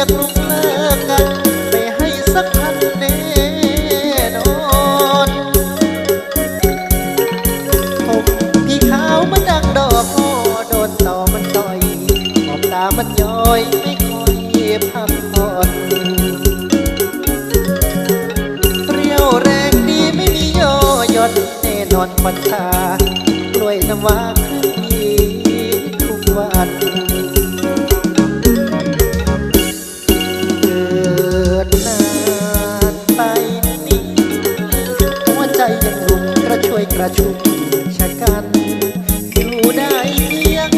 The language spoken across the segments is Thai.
ยกลุกเลิกกันไม่ให้สักพันแน่นอนผมพี่ขาวมันดังดอกโอโดนต่อมันต่อยขอบตามันย้อยไม่ค่อยพักผ่อนเปรี้ยวแรงดีไม่มีโยหย่อนแน่นอนควันชากล้วยน้ำว้าขึ้นทุกวัน ยังหลุ่มกระช่วยกระชุกชะกันอยู่ได้เพียง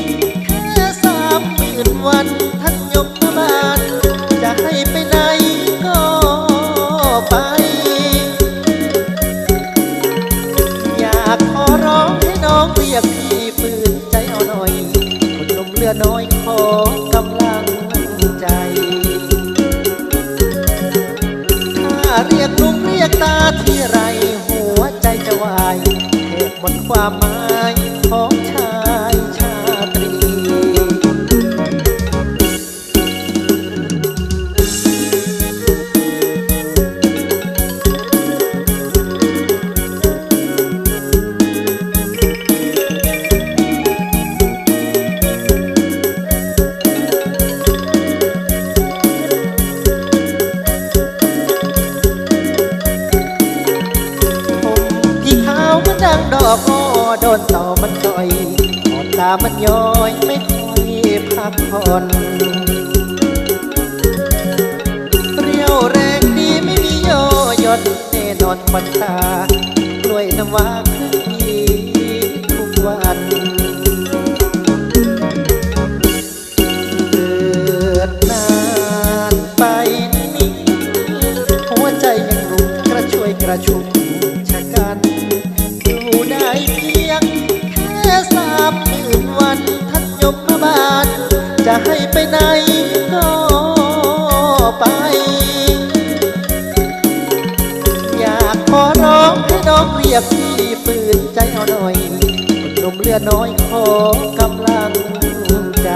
แค่สามหมื่นวันท่านยกมาบานจะให้ไปไหนก็ไป อยากขอร้องให้น้องเรียกพี่ปืนใจเอาหน่อย คนนมเลือน้อยขอกำลังใจถ้าเรียกลุงเรียกตาที่ไร ความหมาย ขาวมังดอกอ้อโดนต่อมันต่อยขอบตามันย้อยไม่ค่อยพักผ่อนเรียวแรงดีไม่มีโยยอนแน่นอนควันตากล้วยน้ำว้าขึ้นอีทุกวันเกิดนานไปนี้หัวใจยังรุ่มกระช่ ก็ไป อยากขอร้องให้น้องเรียกพี่ปืนใจเอาหน่อยนหนุ่มเลือดน้อยขอกำลังใจ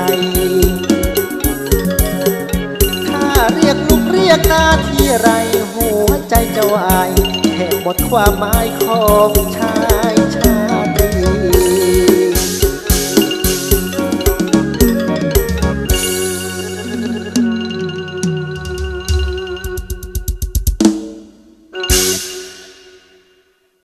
ถ้าเรียกลุกเรียกหน้าที่ไรหัวใจจะวายแทบหมดความหมายของชาย